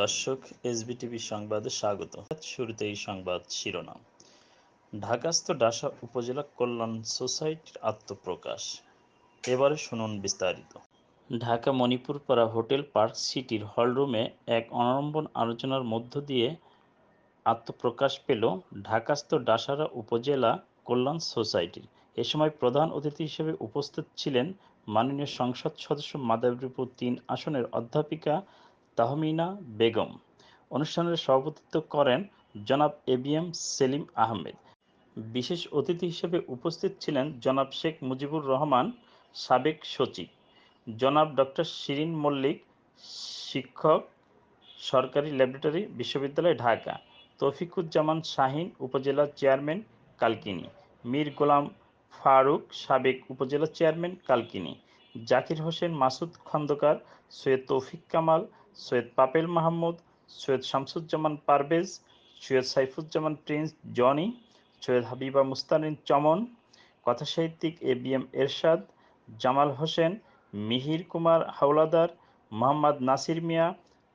দর্শক, এসবিটিভি সংবাদে স্বাগত। শুরুতেই সংবাদ শিরোনাম। ঢাকাস্থ ডাসা উপজেলা কল্যাণ সোসাইটির আত্মপ্রকাশ। এবারে শুনুন বিস্তারিত। ঢাকা মণিপুরপাড়া হোটেল পার্ক সিটির হলরুমে এক অনড়ম্বন আলোচনার মধ্য দিয়ে আত্মপ্রকাশ পেল ঢাকাস্থ ডাসারা উপজেলা কল্যাণ সোসাইটির। এ সময় প্রধান অতিথি হিসেবে উপস্থিত ছিলেন মাননীয় সংসদ সদস্য মাদারীপুর তিন আসনের অধ্যাপিকা তাহমিনা বেগম। অনুষ্ঠানের সভাপতিত্ব করেন জনাব A B M Salim Ahmed. বিশেষ অতিথি হিসেবে উপস্থিত ছিলেন জনাব শেখ মুজিবুর রহমান, সাবেক সচিব। জনাব ডক্টর শিরিন মল্লিক, শিক্ষক, সরকারি ল্যাবরেটরি বিশ্ববিদ্যালয়, ঢাকা। তৌফিকুজ্জামান শাহিন উপজেলা চেয়ারম্যান, কালকিনি। মীর গোলাম ফারুক, সাবেক উপজেলা chairman, Kalkini. Zakir Hossain Masud Khandakar, Syed Toufiq Kamal Syed Papel Mahmud, Syed Shamsuzzaman Parvez, Syed Saifuzzaman Prince Johnny, Syed Habiba Mustanin Chaman, কথাসাহিত্যিক A B M Ershad, Jamal Hossain, Mihir Kumar Howlader, Mohammad Nasir Mia,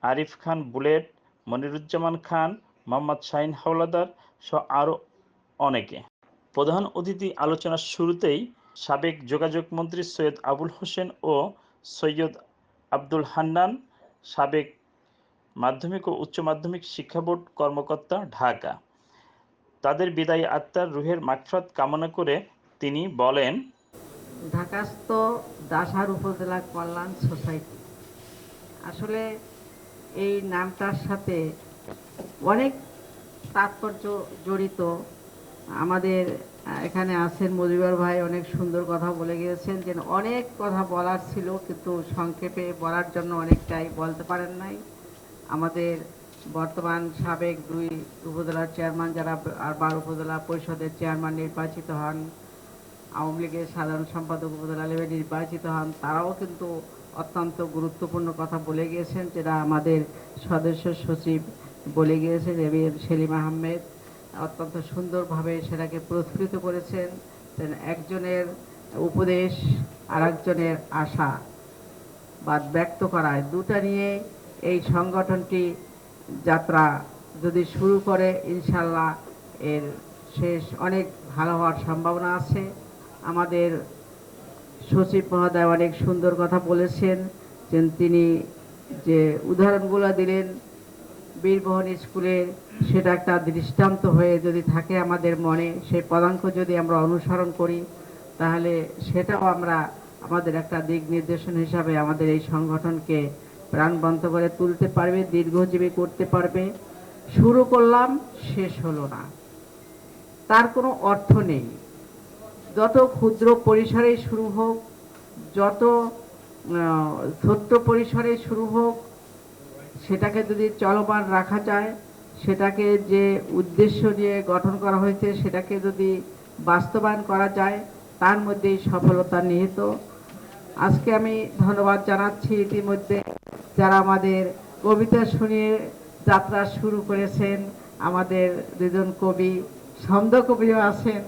Arif Khan Bullet, Moniruzzaman Khan, Mohammad Shahin Howlader সহ আরও অনেকে। প্রধান অতিথি আলোচনার শুরুতেই সাবেক যোগাযোগ মন্ত্রী সৈয়দ আবুল হোসেন ও সৈয়দ আব্দুল হান্নান সাবেক মাধ্যমিক ও উচ্চ মাধ্যমিক শিক্ষা বোর্ড কর্মকর্তা ঢাকা। তাদের বিদায়ী আত্মার রুহের মাগফিরাত কামনা করে তিনি বলেন, ঢাকাস্থ দাসার উপজেলা কল্যাণ সোসাইটি। আসলে এই নামটার সাথে অনেক তাৎপর্য জড়িত আমাদের এখানে আছেন মজিবর ভাই, অনেক সুন্দর কথা বলে গিয়েছেন যে অনেক কথা বলার ছিল, কিন্তু সংক্ষেপে বলার জন্য অনেকটাই বলতে পারেন নাই। আমাদের বর্তমান সাবেক দুই উপজেলার চেয়ারম্যান যারা, আর বার উপজেলা পরিষদের চেয়ারম্যান নির্বাচিত হন, আওয়ামী লীগের সাধারণ সম্পাদক উপজেলা লেভে নির্বাচিত হন, তারাও কিন্তু অত্যন্ত গুরুত্বপূর্ণ কথা বলে গিয়েছেন। যেটা আমাদের সদস্য সচিব বলে গিয়েছেন এম সেলিম আহমেদ। অত্যন্ত সুন্দরভাবে সেটাকে প্রস্ফুটিত করেছেন। একজনের উপদেশ আর একজনের আশা বা ব্যক্ত করায়। দুটা নিয়ে এই সংগঠনটি যাত্রা যদি শুরু করে ইনশাল্লাহ এর শেষ অনেক ভালো হওয়ার সম্ভাবনা আছে। আমাদের সচিব মহোদয় অনেক সুন্দর কথা বলেছেন তিনি যে উদাহরণগুলো দিলেন বীরবহন স্কুলে সেটা একটা দৃষ্টান্ত হয়ে যদি থাকে আমাদের মনে, সেই পদাঙ্ক যদি আমরা অনুসরণ করি, তাহলে সেটাও আমরা আমাদের একটা দিক নির্দেশন হিসাবে আমাদের এই সংগঠনকে প্রাণবন্ত করে তুলতে পারবে, দীর্ঘজীবী করতে পারবে। শুরু করলাম, শেষ হলো না। তার কোনো অর্থ নেই। যত ক্ষুদ্র পরিসরে শুরু হোক, যত ছোট্ট পরিসরে শুরু হোক সেটাকে যদি চলমান রাখা যায়, সেটাকে যে উদ্দেশ্য নিয়ে গঠন করা হয়েছে, সেটাকে যদি বাস্তবায়ন করা যায়, তার মধ্যেই সফলতা নিহিত। আজকে আমি ধন্যবাদ জানাচ্ছি ইতিমধ্যে যারা আমাদের কবিতা শুনিয়ে যাত্রা শুরু করেছেন, আমাদের দুজন কবি, ছন্দ কবিও আছেন,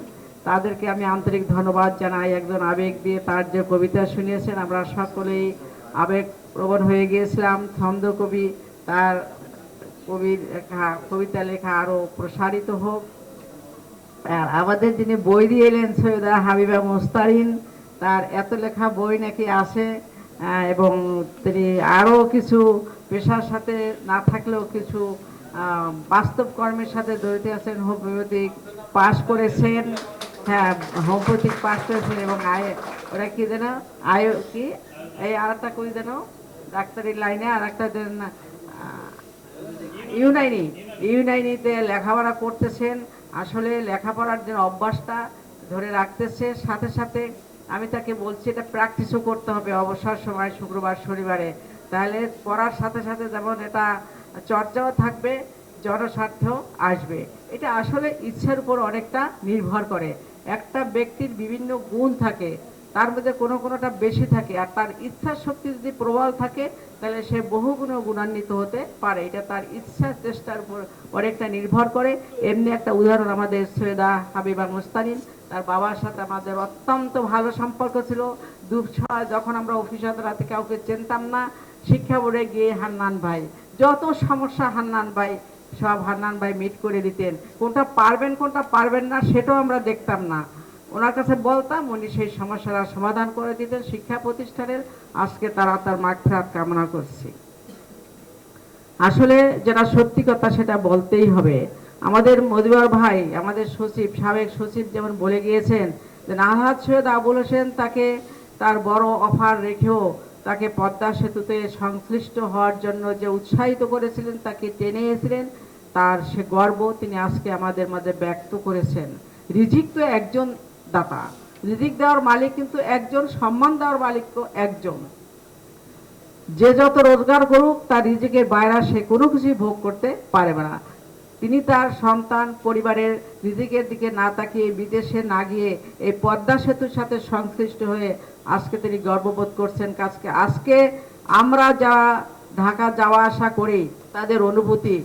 তাদেরকে আমি আন্তরিক ধন্যবাদ জানাই। একজন আবেগ দিয়ে তার যে কবিতা শুনিয়েছেন, আমরা সকলেই আবেগ প্রবণ হয়ে গিয়েছিলাম। ছন্দ কবি, তার কবির কবিতা লেখা আরও প্রসারিত হোক। আর আমাদের যিনি বই দিয়ে এলেন, সৈয়দা হাবিবা মোস্তারিন, তার এত লেখা বই নাকি আসে এবং তিনি আরও কিছু পেশার সাথে না থাকলেও কিছু বাস্তব কর্মের সাথে জড়িত আছেন হোমিওপ্যাথিক পাশ করেছেন। হ্যাঁ হোমিওপ্যাথিক পাশ করেছেন এবং আয়, ওরা কি যেন আয় কি? এই আর একটা কই যেন? ডাক্তারি লাইনে আর একটা ইউনাইনি, ইউনাইনিতে লেখাপড়া করতেছেন। আসলে লেখাপড়ার যে অভ্যাসটা ধরে রাখতেছে, সাথে সাথে আমি তাকে বলছি, এটা প্র্যাকটিসও করতে হবে অবসর সময়, শুক্রবার, শনিবারে। তাহলে পড়ার সাথে সাথে যেমন এটা চর্চাও থাকবে, জনস্বার্থেও আসবে। এটা আসলে ইচ্ছার উপর অনেকটা নির্ভর করে। একটা ব্যক্তির বিভিন্ন গুণ থাকে তার মধ্যে কোনো কোনোটা বেশি থাকে। আর তার ইচ্ছা শক্তি যদি প্রবল থাকে, তাহলে সে বহুগুণে গুণান্বিত হতে পারে। এটা তার ইচ্ছা চেষ্টার উপর অনেকটা নির্ভর করে। এমনি একটা উদাহরণ আমাদের সৈয়দা হাবিবা মুস্তানিন তার বাবার সাথে আমাদের অত্যন্ত ভালো সম্পর্ক ছিল। দুঃসময় যখন আমরা অফিস রাতে কাউকে চিনতাম না, শিক্ষা বোর্ডে গিয়ে হান্নান ভাই, যত সমস্যা হান্নান ভাই, সব হান্নান ভাই মিট করে দিতেন। কোনটা পারবেন কোনটা পারবেন না, সেটাও আমরা দেখতাম না। ওনার কাছে বলতাম, উনি সেই সমস্যার সমাধান করে দিতেন শিক্ষা প্রতিষ্ঠানের। আজকে তারা তার মাঠ ফেরাত কামনা করছি। আসলে যেটা সত্যি কথা সেটা বলতেই হবে। আমাদের মদিবার ভাই, আমাদের সচিব, সাবেক সচিব যেমন বলে গিয়েছেন যে নাহাদ সৈয়দ আবুল হোসেন তাকে তার বড় অফার রেখেও তাকে পদ্মা সেতুতে সংশ্লিষ্ট হওয়ার জন্য যে উৎসাহিত করেছিলেন, তাকে টেনে এসেছিলেন তার সে গর্ব তিনি আজকে আমাদের মাঝে ব্যক্ত করেছেন। রিজিক তো একজন দাতা। রিজিক দেওয়ার মালিক কিন্তু একজন, সম্মান দেওয়ার মালিক তো একজন। যে যত রোজগার করুক, তার রিজিকের বাইরে সে কোনো কিছুই ভোগ করতে পারবে না। তিনি তার সন্তান, পরিবারের রিজিকের দিকে না তাকিয়ে বিদেশে না গিয়ে এই পদ্মা সেতুর সাথে সংশ্লিষ্ট হয়ে আজকে তিনি গর্ববোধ করছেন কাজকে। আজকে আমরা যারা ঢাকা যাওয়া আসা করি, তাদের অনুভূতি,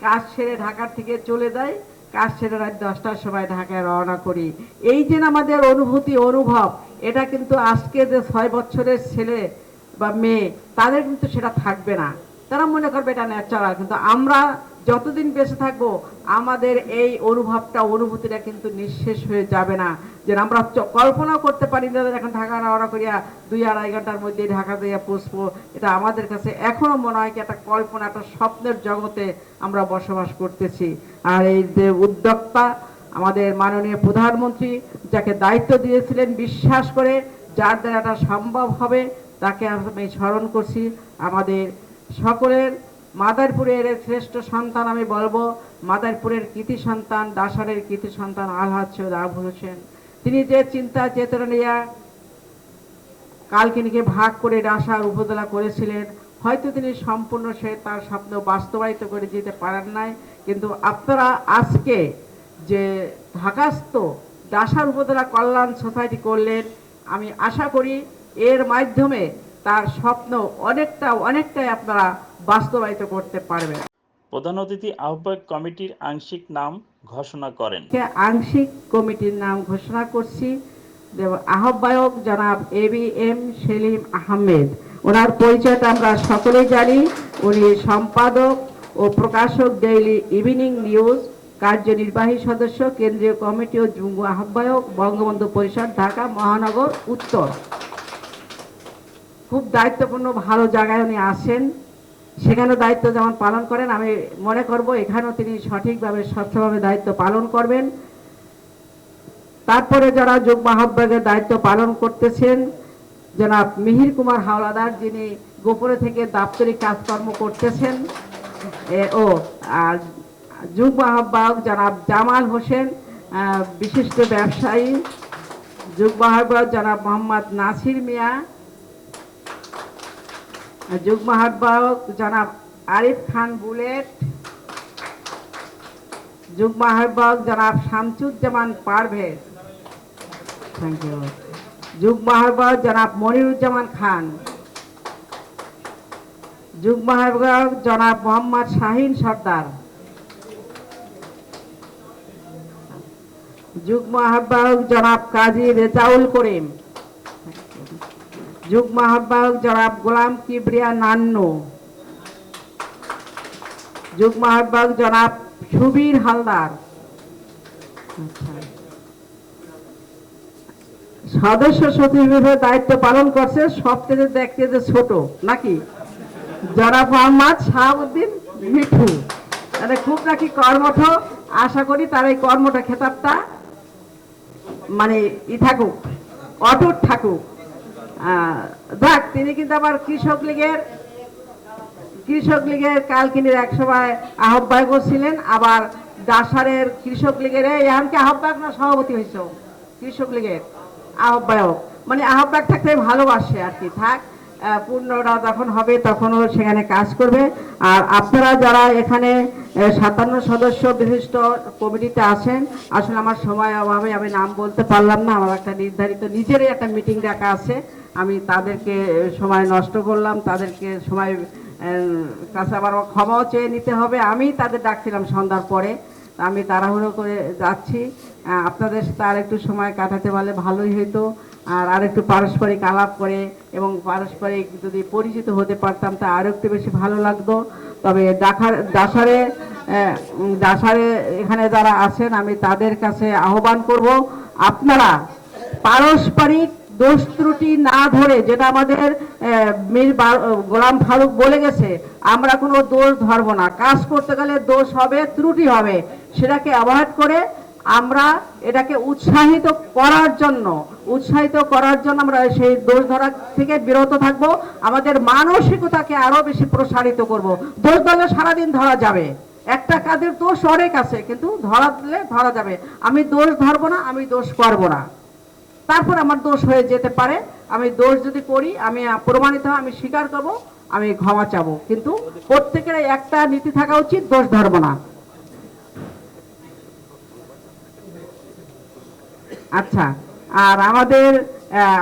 কাজ ছেড়ে ঢাকার থেকে চলে যায়। কাজ ছেড়ে রাত দশটার সময় ঢাকায় রওনা করি। এই যে আমাদের অনুভূতি, অনুভব, এটা কিন্তু আজকে যে ছয় বছরের ছেলে বা মেয়ে, তাদের কিন্তু সেটা থাকবে না। তারা মনে করবে এটা ন্যাচারাল কিন্তু আমরা যতদিন বেঁচে থাকব, আমাদের এই অনুভবটা, অনুভূতিটা কিন্তু নিঃশেষ হয়ে যাবে না। যে আমরা কল্পনাও করতে পারি না এখন ঢাকা রওনা করিয়া দুই আড়াই ঘণ্টার মধ্যে ঢাকা দিয়ে পৌঁছবো। এটা আমাদের কাছে এখনও মনে হয় কি একটা কল্পনা, একটা স্বপ্নের জগতে আমরা বসবাস করতেছি। আর এই যে উদ্যোক্তা, আমাদের মাননীয় প্রধানমন্ত্রী যাকে দায়িত্ব দিয়েছিলেন বিশ্বাস করে যার দ্বারা এটা সম্ভব হবে, তাকে আমি স্মরণ করছি। আমাদের সকলের মাদারপুরের শ্রেষ্ঠ সন্তান আমি বলব। মাদারপুরের কৃতি সন্তান, দাসারের কৃতি সন্তান আলহাজ সৈয়দ আবুল হোসেন। তিনি যে চিন্তা চেতনা নিয়ে কালকিনিকে ভাগ করে ডাসার উপজেলা করেছিলেন, হয়তো তিনি সম্পূর্ণ সে তার স্বপ্ন বাস্তবায়িত করে যেতে পারেন নাই। কিন্তু আপনারা আজকে যে ঢাকাস্থ ডাসার উপজেলা কল্যাণ সোসাইটি করলেন, আমি আশা করি এর মাধ্যমে তার স্বপ্ন অনেকটা অনেকটাই আপনারা বাস্তবায়িত করতে পারবেন। প্রধান অতিথি আহ্বায়ক কমিটির আংশিক নাম ঘোষণা করেন। আংশিক কমিটির নাম ঘোষণা করছি আহ্বায়ক জনাব A B M Salim Ahmed. ওনার পরিচয়টা আমরা সকলেই জানি। উনি সম্পাদক ও প্রকাশক ডেইলি ইভিনিং নিউজ কার্যনির্বাহী সদস্য কেন্দ্রীয় কমিটি ও যুগ্ম আহ্বায়ক বঙ্গবন্ধু পরিষদ ঢাকা মহানগর উত্তর। খুব দায়িত্বপূর্ণ ভালো জায়গায় উনি আসেন। সেখানে দায়িত্ব যেমন পালন করেন, আমি মনে করব এখানেও তিনি সঠিকভাবে, স্বচ্ছভাবে দায়িত্ব পালন করবেন। তারপরে যারা যুগ্ম আহ্বায়কের দায়িত্ব পালন করতেছেন, জনাব মিহির কুমার হাওলাদার, যিনি গোপনে থেকে দাপ্তরিক কাজকর্ম করতেছেন ও যুগ্ম আহ্বায়ক জনাব জামাল হোসেন বিশিষ্ট ব্যবসায়ী। যুগ আহ্বায়ক জনাব মোহাম্মদ নাসির মিয়া যুগ্ম আহ্বায়ক জনাব আরিফ খান বুলেট, যুগ্ম আহ্বায়ক জনাব শামসুজ্জামান পারভেজ। থ্যাংক ইউ যুগ্ম আহ্বায়ক জনাব মনিরুজ্জামান খান। যুগ্ম আহ্বায়ক জনাব মোহাম্মদ শাহিন সর্দার। যুগ্ম আহ্বায়ক জনাব কাজী রেজাউল করিম। যুগ্ম আহ্বায়ক জনাব গোলাম কিবরিয়া নান্নু, যুগ্ম আহ্বায়ক জনাব সুবীর হালদার। আচ্ছা। সদস্য সচিব হিসেবে দায়িত্ব পালন করছে সবচেয়ে দেখতে যে ছোট, নাকি? জনাব মোহাম্মদ শাহাবুদ্দিন মিঠু। মানে খুব নাকি কর্মঠ, আশা করি তার এই কর্মটা খেতাবটা মানে ই থাকুক, অটুট থাকুক। যাক তিনি কিন্তু আবার কৃষক লীগের কৃষক লীগের কালকিনির এক সভায় আহ্বায়কও ছিলেন, আবার দাসারের কৃষক লীগের এমনকি আহ্বায়ক না সভাপতি হয়েছ কৃষক লীগের আহ্বায়ক। মানে আহ্বায়ক থাকতে ভালোবাসে আর কি, থাক। পূর্ণরা যখন হবে, তখনও সেখানে কাজ করবে। আর আপনারা যারা এখানে সাতান্ন সদস্য বিশিষ্ট কমিটিতে আছেন, আসলে আমার সময় অভাবে আমি নাম বলতে পারলাম না, আমার একটা নির্ধারিত নিজেরই একটা মিটিং ডাকা আছে। আমি তাদেরকে সময় নষ্ট করলাম, তাদেরকে সময় কাছে আবার ক্ষমাও চেয়ে নিতে হবে। আমি তাদের ডাকছিলাম সন্ধ্যার পরে। আমি তাড়াহুড়ো করে যাচ্ছি। আপনাদের সাথে আর একটু সময় কাটাতে পারলে ভালোই হতো আর আরেকটু পারস্পরিক আলাপ করে এবং পারস্পরিক যদি পরিচিত হতে পারতাম, তা আরও একটু বেশি ভালো লাগতো। তবে ডাকার দাসারে দাসারে এখানে যারা আছেন, আমি তাদের কাছে আহ্বান করব, আপনারা পারস্পরিক দোষ ত্রুটি না ধরে, যেটা আমাদের মীর গোলাম ফারুক বলে গেছে, আমরা কোনো দোষ ধরবো না। কাজ করতে গেলে দোষ হবে, ত্রুটি হবে। সেটাকে অ্যাভয়েড করে আমরা এটাকে উৎসাহিত করার জন্য, উৎসাহিত করার জন্য আমরা সেই দোষ ধরা থেকে বিরত থাকব, আমাদের মানসিকতাকে আরও বেশি প্রসারিত করব। দোষ ধরলে সারাদিন ধরা যাবে। একটা কাজের দোষ অনেক আছে, কিন্তু ধরা দিলে ধরা যাবে। আমি দোষ ধরবো না, আমি দোষ করব না। তারপর আমার দোষ হয়ে যেতে পারে। আমি দোষ যদি করি, আমি প্রমাণিত, আমি স্বীকার করব, আমি ক্ষমা চাবো। কিন্তু প্রত্যেকের একটা নীতি থাকা উচিত, দোষ ধরবো না। আচ্ছা আর আমাদের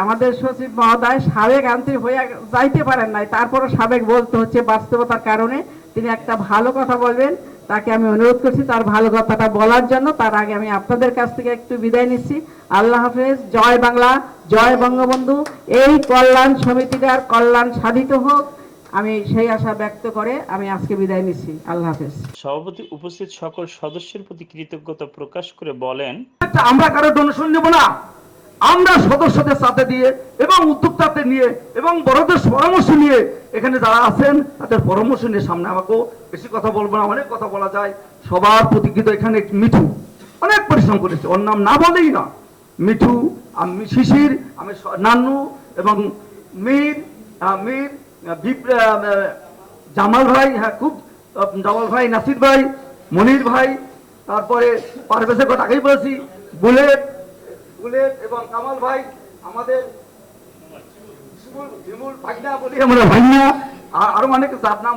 আমাদের সচিব মহোদয় সাবেক আন্তরিক হয়ে যাইতে পারেন নাই, তারপরও সাবেক বলতে হচ্ছে বাস্তবতার কারণে তিনি একটা ভালো কথা বলবেন, তাকে আমি অনুরোধ করছি তার ভালো কথাটা বলার জন্য, তার আগে আমি আপনাদের কাছ থেকে একটু বিদায় নিচ্ছি। আল্লাহ হাফেজ, জয় বাংলা, জয় বঙ্গবন্ধু, এই কল্যাণ সমিতিটার কল্যাণ সাধিত হোক। আমি সেই আশা ব্যক্ত করে আমি আজকে বিদায় নিচ্ছি। আল্লাহ হাফেজ। সভাপতি উপস্থিত সকল সদস্যের প্রতি কৃতজ্ঞতা প্রকাশ করে বলেন একটা আমরা কারও ডোনেশন নেব না। আমরা সদস্যদের সাথে দিয়ে এবং উদ্যোক্তাদের নিয়ে এবং বড়দের পরামর্শ নিয়ে এখানে যারা আছেন তাদের পরামর্শ নিয়ে সামনে আমাকেও বেশি কথা বলব না অনেক কথা বলা যায়। সবার প্রতিকৃত এখানে মিঠু। অনেক পরিশ্রম করেছে। ওর নাম না বলেই না। মিঠু আমি শিশির আমি নান্নু এবং মীর মীর জামাল ভাই হ্যাঁ খুব জামাল ভাই, নাসির ভাই, মনির ভাই, তারপরে পারভেজের কথা আগেই বলেছি, বুলেট বুলেট এবং কামাল ভাই, আমাদের আর অনেক নাম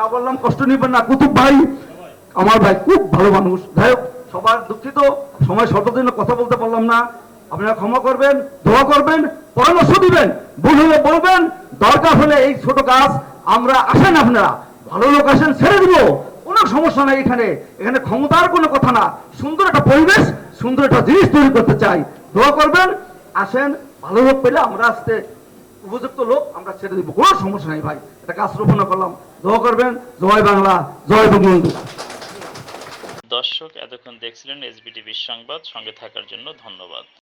না বললাম, কষ্ট নিবেন না, কুতুব ভাই ভাই, খুব ভালো মানুষ। যাই সবার দুঃখিত, সময় কথা বলতে পারলাম না। আপনারা ক্ষমা করবেন, দোয়া করবেন, পরামর্শ দিবেন বলবেন দরকার হলে এই ছোট কাজ আমরা আসেন আপনারা। ভালো লোক আসেন, ছেড়ে দিব। কোনো সমস্যা নাই এখানে। এখানে ক্ষমতার কোনো কথা না। সুন্দর একটা পরিবেশ, সুন্দর একটা জিনিস তৈরি করতে চাই। দোয়া করবেন, আসেন। ভালো লোক পেলে আমরা আসতে উপযুক্ত লোক, আমরা ছেড়ে দিব। কোনো সমস্যা নাই ভাই। এটা কাজ রোপণ করলাম। দোয়া করবেন। জয় বাংলা, জয় বঙ্গবন্ধু। দর্শক, এতক্ষণ দেখছিলেন এসবিটিভির সংবাদ। সঙ্গে থাকার জন্য ধন্যবাদ।